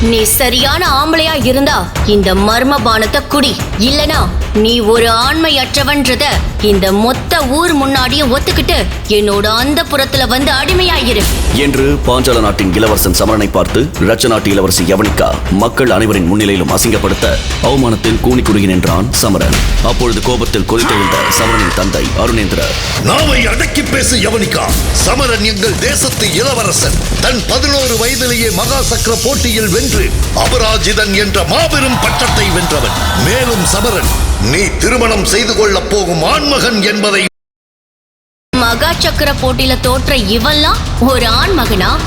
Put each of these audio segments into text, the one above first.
நீ சரியான ஆம்பளையா இருந்தா இந்த மர்ம பானத்தை குடி. இல்லனா நீ ஒரு ஆண்மையற்றவன்றத இந்த மொத்த ஊர் முன்னாடியும் ஒத்துக்கிட்டு என்னோட அந்த புறத்துல வந்து அடிமையாயிரு. என்று பாஞ்சால நாட்டின் இளவரசன் சமரனை பார்த்து ரச்ச நாட்டு இளவரசி யவனிகா மக்கள் அனைவரின் முன்னிலையிலும் அசிங்கப்படுத்த அவமானத்தில் கூனி குறுகி நின்றான் சமரன். அப்பொழுது கோபத்தில் கொதித்தெழுந்த சமரனின் தந்தை அருணேந்திரர் நாவை அடக்கி பேசு யவனிகா சமரன் எங்கள் தேசத்து இளவரசன். தன் பதினோரு வயதிலேயே மகா சக்கர போட்டியில் வென்று அபராஜிதன் என்ற மாபெரும் பட்டத்தை வென்றவன். மேலும் சமரன் நீ திருமணம் செய்து கொள்ளப் போகும் ஆண்மகன் என்பதை மகா சக்கர போட்டியில தோற்ற இவன்லாம் ஒரு ஆண் மகனா?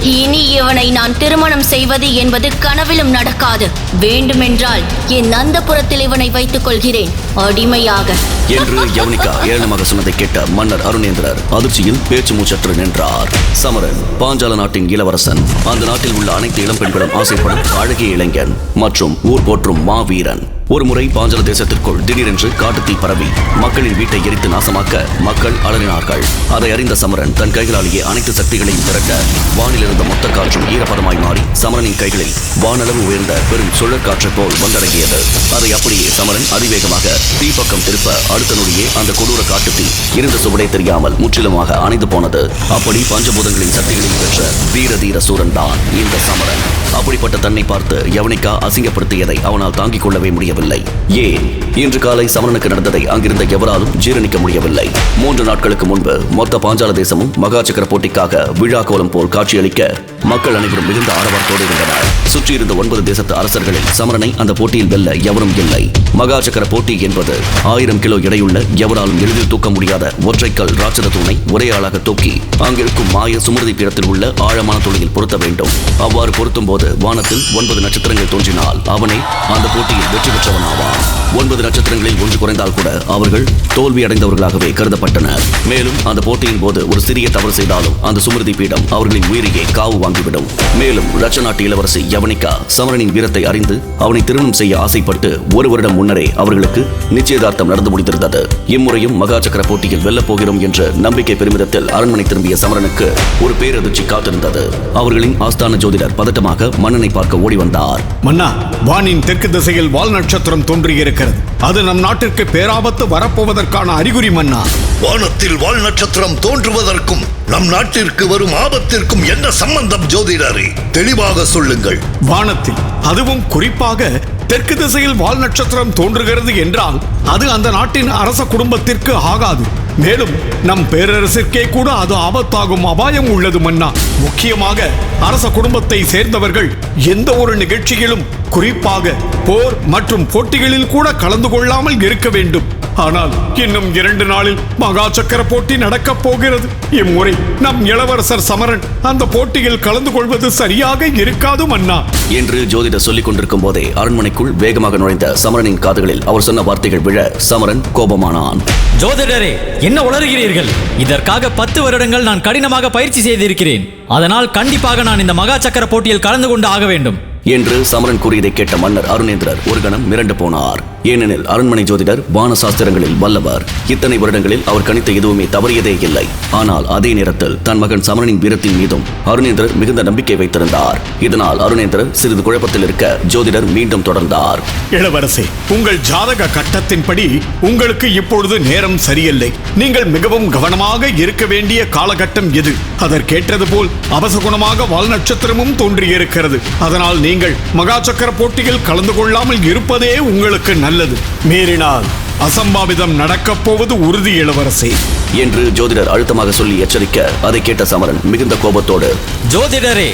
இனி இவனை நான் திருமணம் செய்வது என்பது கனவிலும் நடக்காது. வேண்டுமென்றால் என் நந்தபுரத்தில் இவனை வைத்துக் கொள்கிறேன். அடிமையாக. என்று யவனிகா ஏளனமாக சொன்னதை கேட்ட மன்னர் அருணேந்திரர் அதிர்ச்சியில் பேச்சு மூச்சற்று நின்றார். சமரன் பாஞ்சால நாட்டின் இளவரசன் அந்த நாட்டில் உள்ள அனைத்து இளம்பெண்களும் ஆசைப்படும் அழகிய இளைஞன் மற்றும் ஊர் போற்றும் மாவீரன். ஒரு முறை பாஞ்சல தேசத்திற்குள் திடீரென்று காட்டுத்தீ பரவி மக்களின் வீட்டை எரித்து நாசமாக்க மக்கள் அலறினார்கள். அதை அறிந்த சமரன் தன் கைகளாலேயே அனைத்து சக்திகளையும் திரட்ட வானில் இருந்த மொத்த காற்றும் ஈரப்பதமாய் மாறி சமரனின் கைகளில் வானளவு உயர்ந்த பெரும் சுழற்காற்றைப் போல் வந்தடங்கியது. அதை அப்படியே சமரன் அதிவேகமாக தீப்பக்கம் திருப்ப அடுத்த நொடியே அந்த கொடூர காட்டுத்தீ இருந்த சுவடே தெரியாமல் முற்றிலுமாக அணைந்து போனது. அப்படி பஞ்சபூதங்களின் சக்திகளையும் பெற்ற வீர தீர சூரன் தான் இந்த சமரன். அப்படிப்பட்ட தன்னை பார்த்து யவனிக்கா அசிங்கப்படுத்தியதை அவனால் தாங்கிக் கொள்ளவே முடியவில்லை. முடியவில்லை. ஏன்? இன்று காலை சமரனுக்கு நடந்ததை அங்கிருந்த எவராலும் ஜீரணிக்க முடியவில்லை. மூன்று நாட்களுக்கு முன்பு மொத்த பாஞ்சால தேசமும் மகா சக்கர போட்டிக்காக விழா கோலம் போல் காட்சியளிக்க மக்கள் அனைவரும் மிகுந்த ஆரவாரத்தோடு இருந்தனர். சுற்றியிருந்த ஒன்பது தேசத்து அரசர்களில் சமரனை அந்த போட்டியில் வெல்ல எவரும் இல்லை. மகா சக்கர போட்டி என்பது ஆயிரம் கிலோ எடையுள்ள எவராலும் எளிதில் தூக்க முடியாத ஒற்றைக்கல் ராட்சத தூணை ஒரே ஆளாக தூக்கி அங்கிருக்கும் மாய சுமருதி பீடத்தில் உள்ள ஆழமான துளையில் பொருத்த வேண்டும். அவ்வாறு பொருத்தும் போது வானத்தில் ஒன்பது நட்சத்திரங்கள் தோன்றினால் அவனே அந்த போட்டியில் வெற்றி பெற்ற பெற்றவனாவான் ஒன்பது நட்சத்திரங்களில் ஒன்று குறைந்தால் கூட அவர்கள் தோல்வி அடைந்தவர்களாகவே கருதப்பட்டனர். மேலும் அந்த போட்டியின் போது ஒரு சிறிய தவறு செய்தாலும் அந்த சுமிருதி பீடம் அவர்களின் உயிரையே காவு வாங்கிவிடும். மேலும் ரச்ச நாட்டு இளவரசி யவனிகா சமரனின் வீரத்தை அறிந்து அவனை திருமணம் செய்ய ஆசைப்பட்டு ஒரு வருடம் முன்னரே அவர்களுக்கு நிச்சயதார்த்தம் நடந்து முடிந்திருந்தது. இம்முறையும் மகா சக்கர போட்டியில் வெல்லப் போகிறோம் என்ற நம்பிக்கை பெருமிதத்தில் அரண்மனை திரும்பிய சமரனுக்கு ஒரு பேரதிர்ச்சி காத்திருந்தது. அவர்களின் ஆஸ்தான ஜோதிடர் பதட்டமாக மன்னனை பார்க்க ஓடி வந்தார் மன்னா வானின் தெற்கு திசையில் வால் நட்சத்திரம் தோன்றியிருக்கிறது. அது நம் நாட்டிற்கு பேராபத்து வரப்போவதற்கான அறிகுறி மன்னா. வானத்தில் வால் நட்சத்திரம் தோன்றுவதற்கும் நம் நாட்டிற்கு வரும் ஆபத்திற்கும் என்ன சம்பந்தம் ஜோதிடரே? தெளிவாக சொல்லுங்கள். வானத்தில் அதுவும் குறிப்பாக தெற்கு திசையில் வால் நட்சத்திரம் தோன்றுகிறது என்றால் அது அந்த நாட்டின் அரச குடும்பத்திற்கு ஆகாது. மேலும் நம் பேரரசிற்கே கூட அது ஆபத்தாகும் அபாயம் உள்ளது மன்னா. முக்கியமாக அரச குடும்பத்தை சேர்ந்தவர்கள் எந்த ஒரு நிகழ்ச்சியிலும் குறிப்பாக போர் மற்றும் போட்டிகளில் கூட கலந்து கொள்ளாமல் இருக்க வேண்டும். ஆனால் இன்னும் இரண்டு நாளில் மகா சக்கர போட்டி நடக்கப் போகிறது. இம்முறை நம் இளவரசர் சமரன் அந்த போட்டியில் கலந்து கொள்வது சரியாக இருக்காது மன்னா. என்று ஜோதிடர் சொல்லிக் கொண்டிருக்கும் போதே அரண்மனைக்குள் வேகமாக நுழைந்த சமரனின் காதுகளில் அவர் சொன்ன வார்த்தைகள் விழ சமரன் கோபமானான். ஜோதிடரே என்ன உளறுகிறீர்கள்? இதற்காக பத்து வருடங்கள் நான் கடினமாக பயிற்சி செய்திருக்கிறேன். அதனால் கண்டிப்பாக நான் இந்த மகா சக்கர போட்டியில் கலந்து கொண்டு ஆக வேண்டும். என்று சமரன் கூறியதை கேட்ட மன்னர் அருணேந்திரர் ஒரு கணம் மிரண்டு போனார். ஏனெனில் அரண்மனை ஜோதிடர் வான சாஸ்திரங்களில் வல்லவர். இத்தனை வருடங்களில் அவர் கணித்த எதுவுமே தவறியதே இல்லை. ஆனால் அதே நேரத்தில் தன் மகன் சமரனின் வீரத்தின் மீதும் அருணேந்திரர் மிகுந்த நம்பிக்கை வைத்திருந்தார். இதனால் அருணேந்திரர் சிறிது குழப்பத்தில் இருக்க ஜோதிடர் மீண்டும் தொடர்ந்தார். இளவரசே உங்கள் ஜாதக கட்டத்தின்படி உங்களுக்கு இப்பொழுது நேரம் சரியில்லை. நீங்கள் மிகவும் கவனமாக இருக்க வேண்டிய காலகட்டம் எது? அதற்கேற்றது போல் அவசகுணமாக வால் நட்சத்திரமும் தோன்றியிருக்கிறது. அதனால் நீங்கள் மகா சக்கர போட்டியில் கலந்து கொள்ளாமல் இருப்பதே உங்களுக்கு நல்லது. மீறினால் அசம்பாவிதம் நடக்கப் போவது உறுதி இளவரசே. என்று ஜோதிடர் அழுத்தமாக சொல்லி எச்சரிக்க அதை கேட்ட சமரன் மிகுந்த கோபத்தோடு ஜோதிடரே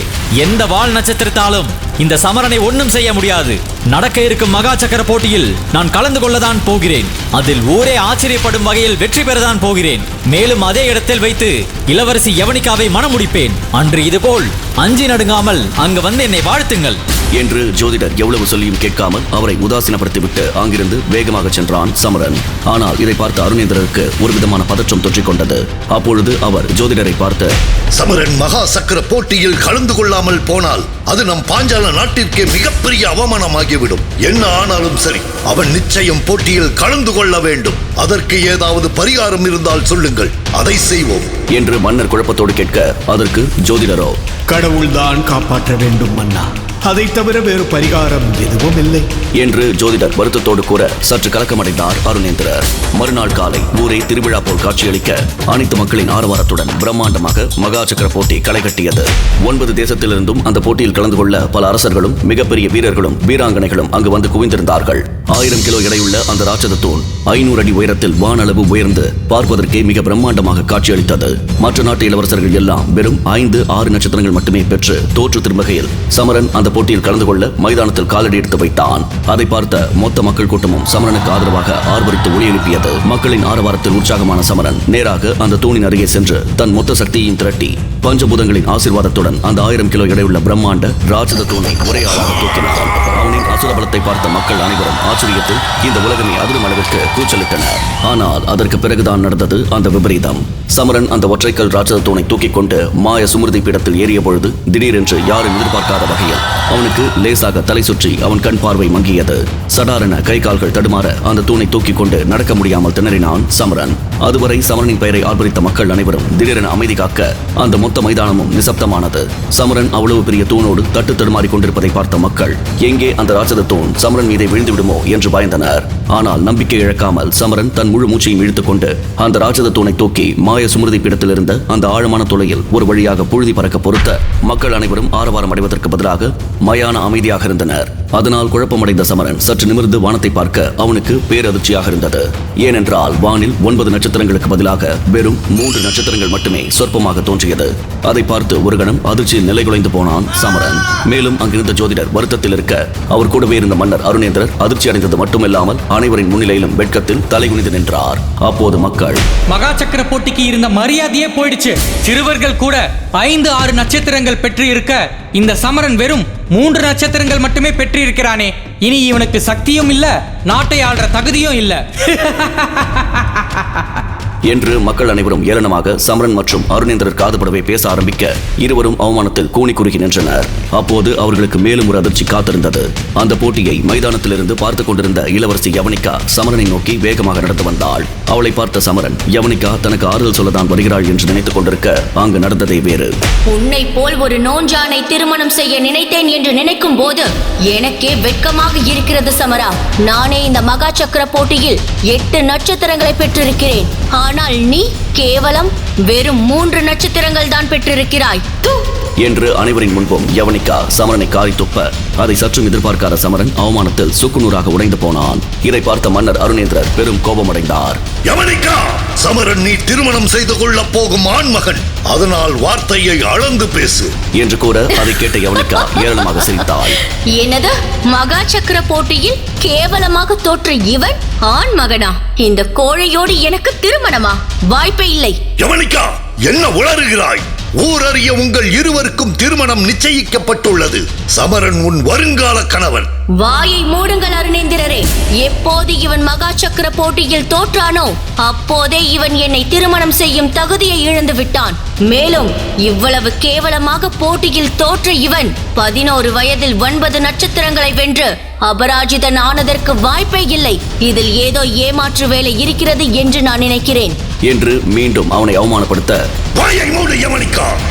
எந்த வால் நட்சத்திரத்தாலும் இந்த சமரனை ஒண்ணும் செய்ய முடியாது. நடக்க இருக்கும் மகா சக்கர போட்டியில் நான் கலந்து கொள்ளதான் போகிறேன். அதில் ஊரே ஆச்சரியப்படும் வகையில் வெற்றி பெறதான் போகிறேன். மேலும் அதே இடத்தில் வைத்து இளவரசி யவனிகாவை மணமுடிப்பேன் அன்று இதுபோல் அஞ்சி நடுங்காமல் அங்கு வந்து என்னை வாழ்த்துங்கள். என்று ஜோதிடர் எவ்வளவு சொல்லியும் கேட்காமல் அவரை உதாசீனப்படுத்திவிட்டு அங்கிருந்து வேகமாக சென்றான் சமரன். ஆனால் இதை பார்த்த அருணேந்திரருக்கு ஒரு விதமான பதற்றம் தொற்றிக் கொண்டது அப்பொழுது அவர் ஜோதிடரை பார்த்து சமரன் மகா சக்கர போட்டியில் கலந்து கொள்ளாமல் போனால் அது நம் பாஞ்சால நாட்டிற்கே மிகப்பெரிய அவமானமாகிவிடும். என்ன ஆனாலும் சரி அவன் நிச்சயம் போட்டியில் கலந்து கொள்ள வேண்டும். அதற்கு ஏதாவது பரிகாரம் இருந்தால் சொல்லுங்கள். அதை செய்வோம். என்று மன்னர் குழப்பத்தோடு கேட்க அதற்கு ஜோதிடரோ? கடவுள்தான் காப்பாற்ற வேண்டும் மன்னா. அதை தவிர வேறு பரிகாரம் எதுவும் இல்லை. என்று ஜோதிடர் வருத்தத்தோடு கூற சற்று கலக்கமடைந்தார் அருணேந்திரர். மறுநாள் காலை ஊரே திருவிழா போல் காட்சியளிக்க அனைத்து மக்களின் ஆரவாரத்துடன் பிரம்மாண்டமாக மகா சக்கர போட்டி களை கட்டியது. ஒன்பது தேசத்திலிருந்தும் அந்த போட்டியில் கலந்து கொள்ள பல அரசர்களும் மிகப்பெரிய வீரர்களும் வீராங்கனைகளும் அங்கு வந்து குவிந்திருந்தார்கள். ஆயிரம் கிலோ எடையுள்ள அந்த ராட்சத தூண் ஐநூறு அடி உயரத்தில் வானளவு உயர்ந்து பார்ப்பதற்கே மிக பிரம்மாண்டமாக காட்சியளித்தது. மற்ற நாட்டு இளவரசர்கள் எல்லாம் வெறும் ஐந்து ஆறு நட்சத்திரங்கள் மட்டுமே பெற்று தோற்று திரும்பகையில் சமரன் அந்த போட்டியில் கலந்து கொள்ள மைதானத்தில் காலடி எடுத்து வைத்தான். அதை பார்த்த மொத்த மக்கள் கூட்டமும் சமரனுக்கு ஆதரவாக ஆர்வரித்து ஒளி எழுப்பியது. மக்களின் ஆரவாரத்தில் உற்சாகமான சமரன். நேராக அந்த தூணின் அருகே சென்று தன் மொத்த சக்தியையும் திரட்டி பஞ்சபூதங்களின் ஆசீர்வாதத்துடன் அந்த ஆயிரம் கிலோ எடையுள்ள பிரம்மாண்ட ராட்சத தூணை ஒரே ஆளாக தூக்கினான் அவனின் அசுர பலத்தை பார்த்த மக்கள் அனைவரும் ஆச்சரியத்தில் இந்த உலகமே அதிரும் அளவிற்கு கூச்சலிட்டனர். ஆனால் அதற்கு பிறகுதான் நடந்தது அந்த விபரீதம். சமரன் அந்த ஒற்றைக்கல் ராட்சத தூணை தூக்கிக் கொண்டு மாய சுமிருதி பீடத்தில் ஏறிய பொழுது திடீரென்று யாரும் எதிர்பார்க்காத வகையில் அவனுக்கு லேசாக தலை சுற்றி அவன் கண் பார்வை மங்கியது. சடாரென கை கால்கள் தடுமாற அந்த தூணை தூக்கிக் கொண்டு நடக்க முடியாமல் திணறினான் சமரன். அதுவரை சமரனின் பெயரை ஆர்ப்பரித்த மக்கள் அனைவரும் திடீரென அமைதி காக்க அந்த மொத்த மைதானமும் நிசப்தமானது. சமரன் அவ்வளவு பெரிய தூணோடு தட்டு தடுமாறி கொண்டிருப்பதை பார்த்த மக்கள் எங்கே அந்த ராட்சத தூண் சமரன் மீதை விழுந்து விடுமோ என்று பயந்தனர். ஆனால் நம்பிக்கை இழக்காமல் சமரன் தன் முழு மூச்சையும் இழுத்துக்கொண்டு அந்த ராட்சத தூணை தூக்கி மாய சுமிருதி பீடத்திலிருந்த அந்த ஆழமான துளையில் ஒரு வழியாக புழுதி பறக்க பொறுத்த மக்கள் அனைவரும் ஆரவாரம் அடைவதற்கு பதிலாக மயான அமைதியாக இருந்தனர். அதனால் குழப்பமடைந்த சமரன் சற்று நிமிர்ந்து வானத்தை பார்க்க அவனுக்கு பேரதிர்ச்சியாக இருந்தது. ஏனென்றால் வானில் ஒன்பது நட்சத்திரங்களுக்கு பதிலாக வெறும் மூன்று நட்சத்திரங்கள் மட்டுமே சொற்பமாக தோன்றியது. அதை பார்த்து ஒரு கணம் அதிர்ச்சியில் நிலைகுலைந்து போனான் சமரன். மேலும் அங்கிருந்த ஜோதிடர் வருத்தத்தில் இருக்க அவர் கூடவே இருந்த மன்னர் அருணேந்திரர் அதிர்ச்சி அடைந்தது மட்டுமில்லாமல் அனைவரின் முன்னிலையிலும் வெட்கத்தில் தலைகுனிந்து நின்றார். அப்போது மக்கள் மகா சக்கர போட்டிக்கு இருந்த மரியாதையே போயிடுச்சு. சிறுவர்கள் கூட ஐந்து ஆறு நட்சத்திரங்கள் பெற்று இருக்க இந்த சமரன் வெறும் மூன்று நட்சத்திரங்கள் மட்டுமே பெற்று இருக்கிறானே இனி இவனுக்கு சக்தியும் இல்ல நாட்டை ஆள்ற தகுதியும் இல்ல. என்று மக்கள் அனைவரும் ஏளனமாக சமரன் மற்றும் அருணேந்திரர் காதுபடவே பேச ஆரம்பிக்க இருவரும் அவமானத்தில் கூனி குறுகி நின்றனர். அப்போது அவர்களுக்கு மேலும் ஒரு அதிர்ச்சி காத்திருந்தது. அந்த போட்டியை மைதானத்திலிருந்து பார்த்து கொண்டிருந்த இளவரசி யவனிகா சமரனை நோக்கி வேகமாக நடந்து வந்தாள். அவளை பார்த்த சமரன் யவனிகா தனக்கு ஆறுதல் சொல்லதான் வருகிறாள் என்று நினைத்துக் கொண்டிருக்க அங்கு நடந்ததை வேறு. உன்னை போல் ஒரு நோஞ்சானை திருமணம் செய்ய நினைத்தேன் என்று நினைக்கும் போது எனக்கே வெட்கமாக இருக்கிறது சமரா. நானே இந்த மகா சக்கர போட்டியில் எட்டு நட்சத்திரங்களை பெற்றிருக்கிறேன். ஆனால் நீ கேவலம் வெறும் மூன்று நட்சத்திரங்கள் தான் பெற்றிருக்கிறாய். தூ! என்று அனைவரின் முன்பும் யவனிகா சமரனை காரி துப்ப அதை சற்றும் எதிர்பார்க்காத சமரன் அவமானத்தில் சுக்குநூறாக உடைந்து போனான். இதை பார்த்த மன்னர் அருணேந்திரர் பெரும் கோபமடைந்தார். யவனிகா சமரன் நீ திருமணம் செய்து கொள்ளப் போகும் ஆண்மகன் அதனால் வார்த்தையை அளந்து பேசு. என்று கூற அதை கேட்ட யவனிகா ஏளனமாக சிரித்தாள். என்னது? மகா சக்கர போட்டியில் கேவலமாக தோற்ற இவன் ஆண் மகனா? இந்த கோழையோடு எனக்கு திருமணமா? வாய்ப்பே இல்லை. யவனிகா என்ன உளறுகிறாய்? ஊரறிய உங்கள் இருவருக்கும் திருமணம் நிச்சயிக்கப்பட்டுள்ளது. சமரன் உன் வருங்கால கணவன். வாயை மூடுங்கள் அருணேந்திரரே. எப்போது இவன் மகா சக்கர போட்டியில் தோற்றானோ அப்போதே இவன் என்னை திருமணம் செய்யும் தகுதியை இழந்து விட்டான். மேலும் இவ்வளவு கேவலமாக போட்டியில் தோற்ற இவன் பதினோரு வயதில் ஒன்பது நட்சத்திரங்களை வென்று அபராஜிதன் ஆனதற்கு வாய்ப்பே இல்லை. இதில் ஏதோ ஏமாற்று வேலை இருக்கிறது என்று நான் நினைக்கிறேன். என்று மீண்டும் அவனை அவமானப்படுத்த வாயை மூடு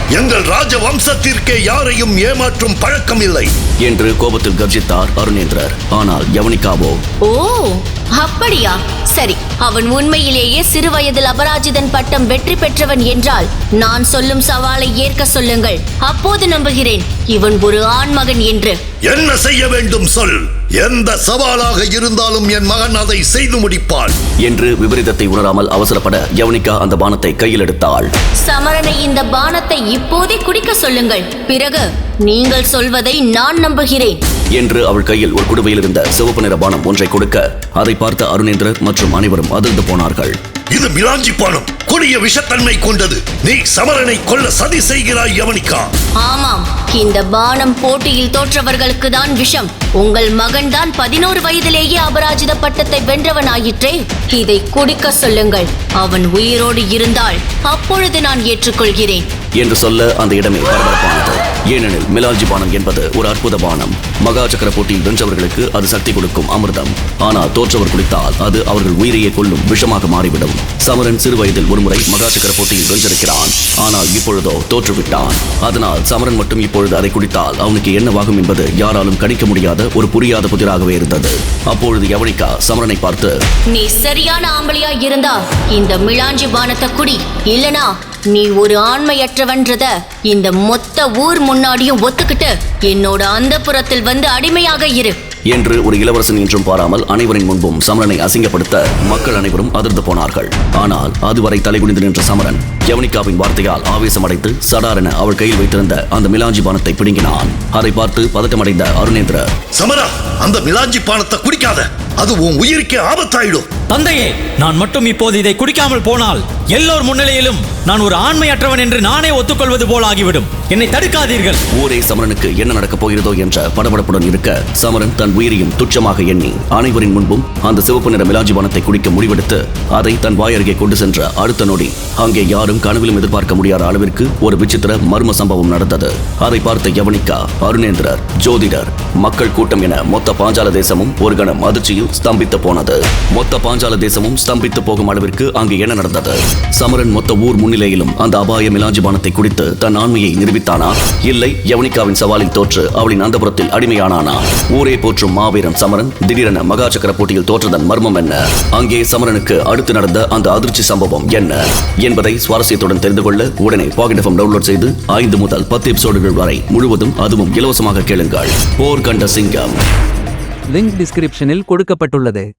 எங்கள் ராஜ வம்சத்திற்கே யாரையும் ஏமாற்றும் பழக்கம் இல்லை என்று கோபத்தில் கர்ஜித்தார் அருணேந்திரர் ஆனால் யவனிகாவோ ஓ அப்படியா? சரி அவன் உண்மையிலேயே சிறு வயதில் அபராஜிதன் பட்டம் வெற்றி பெற்றவன் என்றால் நான் சொல்லும் சவாலை ஏற்க சொல்லுங்கள். அப்போது நம்புகிறேன் இவன் ஒரு ஆண்மகன் என்று. என்ன செய்ய வேண்டும் சொல். எந்த சவாலாக இருந்தாலும் என் மகன் அதை செய்து முடிப்பான். என்று விபரீதத்தை உணராமல் அவசரப்பட யவனிகா அந்த பானத்தை கையில் எடுத்தாள். சமரனை இந்த பானத்தை இப்போதே குடிக்க சொல்லுங்கள். பிறகு நீங்கள் சொல்வதை நான் நம்புகிறேன். என்று அவள் கையில் ஒரு குடுவையில் இருந்த சிவப்பு நிற பானம் ஒன்றை கொடுக்க அதை பார்த்த அருணேந்திரர் மற்றும் அனைவரும் அதிர்ந்து போனார்கள். இது மிலாஞ்சி பானம். கொடிய விஷத்தன்மை கொண்டது. நீ சமரனை கொல்ல சதி செய்கிறாய் யவனிகா. ஆமாம். இந்த பானம் போட்டியில் தோற்றவர்களுக்கு தான் விஷம். உங்கள் மகன்தான் பதினோரு வயதிலேயே அபராஜித பட்டத்தை வென்றவன் ஆயிற்றே இதை குடிக்க சொல்லுங்கள். அவன் உயிரோடு இருந்தால் அப்பொழுது நான் ஏற்றுக்கொள்கிறேன். என்று சொல்ல அந்த இடமே பரபரப்பானது. ஏனெனில் மிலால்ஜி பானம் என்பது ஒரு அற்புத பானம். மகா சக்கர போட்டியில் வென்றவர்களுக்கு அது சக்தி கொடுக்கும் அமிர்தம். ஆனால் தோற்றவர் குடித்தால் அது அவர்கள் உயிரையே கொள்ளும் விஷமாக மாறிவிடும். சமரன் சிறு வயதில் ஒருமுறை மகா சக்கர போட்டியில் வென்றிருக்கிறான். ஆனால் இப்பொழுதோ தோற்றுவிட்டான். அதனால் சமரன் மட்டும் இப்பொழுது அதை குடித்தால் அவனுக்கு என்னவாகும் என்பது யாராலும் கணிக்க முடியாத ஒரு புரியாத புதிராகவே இருந்தது. அப்பொழுது யவனிகா சமரனை பார்த்து நீ சரியான ஆம்பளையா இருந்தா இந்த மிலாஞ்சி பானத்தை குடி. இல்லனா நீ ஒரு ஆண்மையற்றவன்றத இந்த மொத்த ஊர் முன்னாடியும் ஒத்துக்கிட்டு என்னோட அந்த வந்து அடிமையாக இரு. என்று ஒரு இளவரசன் என்றும் பாராமல் அனைவரின் முன்பும் சமரனை அசிங்கப்படுத்த மக்கள் அனைவரும் அதிர்ந்து போனார்கள். ஆனால் அதுவரை தலைகுனிந்து நின்ற சமரன் யவனிகாவின் வார்த்தையால் ஆவேசமடைந்து சடாரென அவள் கையில் வைத்திருந்த அந்த மிலாஞ்சி பானத்தை பிடுங்கினான். அதை பார்த்து பதட்டமடைந்த அருணேந்திரர் சமரா அந்த மிலாஞ்சி பானத்தை குடிக்காத. அது உன் உயிருக்கே ஆபத்தாயிடும். தந்தையே நான் மட்டும் இப்போது இதை குடிக்காமல் போனால் எல்லோர் முன்னிலையிலும் நான் ஒரு ஆண்மையற்றவன் என்று நானே ஒத்துக்கொள்வது போல் ஆகிவிடும். என்னை தடுக்காதீர்கள். ஊரே சமரனுக்கு என்ன நடக்கப் போகிறதோ என்ற படபடப்புடன் இருக்க சமரன் தன் உயிரையும் துச்சமாக எண்ணி அனைவரின் முன்பும் அந்த சிவப்பு நிற மிலாஜிபானத்தை குடிக்க முடிவெடுத்து அதை தன் வாயருகே கொண்டு சென்ற அடுத்த நொடி அங்கே யாரும் கனவிலும் எதிர்பார்க்க முடியாத அளவிற்கு ஒரு விசித்திர மர்ம சம்பவம் நடந்தது. அதை பார்த்த யவனிகா அருணேந்திரர் ஜோதிடர் மக்கள் கூட்டம் என மொத்த பாஞ்சால தேசமும் ஒரு கணம் அதிர்ச்சியில் ஸ்தம்பித்து போனது. மொத்த பாஞ்சால தேசமும் ஸ்தம்பித்து போகும் அளவிற்கு அங்கு என்ன நடந்தது? சமரன் மொத்த ஊர் முன்னிலையிலும் அந்த அபாய மிலாஞ்சி பானத்தை குடித்து தன் ஆண்மையை நிரூபித்தானா? இல்லை யவனிகாவின் சவாலில் தோற்று அவளின் அந்தபுரத்தில் அடிமையானானா? ஊரே போற்றும் மாவீரன் சமரன் திடீரென மகா சக்கர போட்டியில் தோற்றதன் மர்மம் என்ன? அங்கே சமரனுக்கு அடுத்து நடந்த அந்த அதிர்ச்சி சம்பவம் என்ன? என்பதை சுவாரஸ்யத்துடன் தெரிந்து கொள்ள உடனே பாக்கெட் எஃப்எம் டவுன்லோட் செய்து ஐந்து முதல் பத்து எபிசோடுகள் வரை முழுவதும் அதுவும் இலவசமாக கேளுங்கள். போர் கண்ட சிங்கம். லிங்க் டிஸ்கிரிப்ஷனில் கொடுக்கப்பட்டுள்ளது.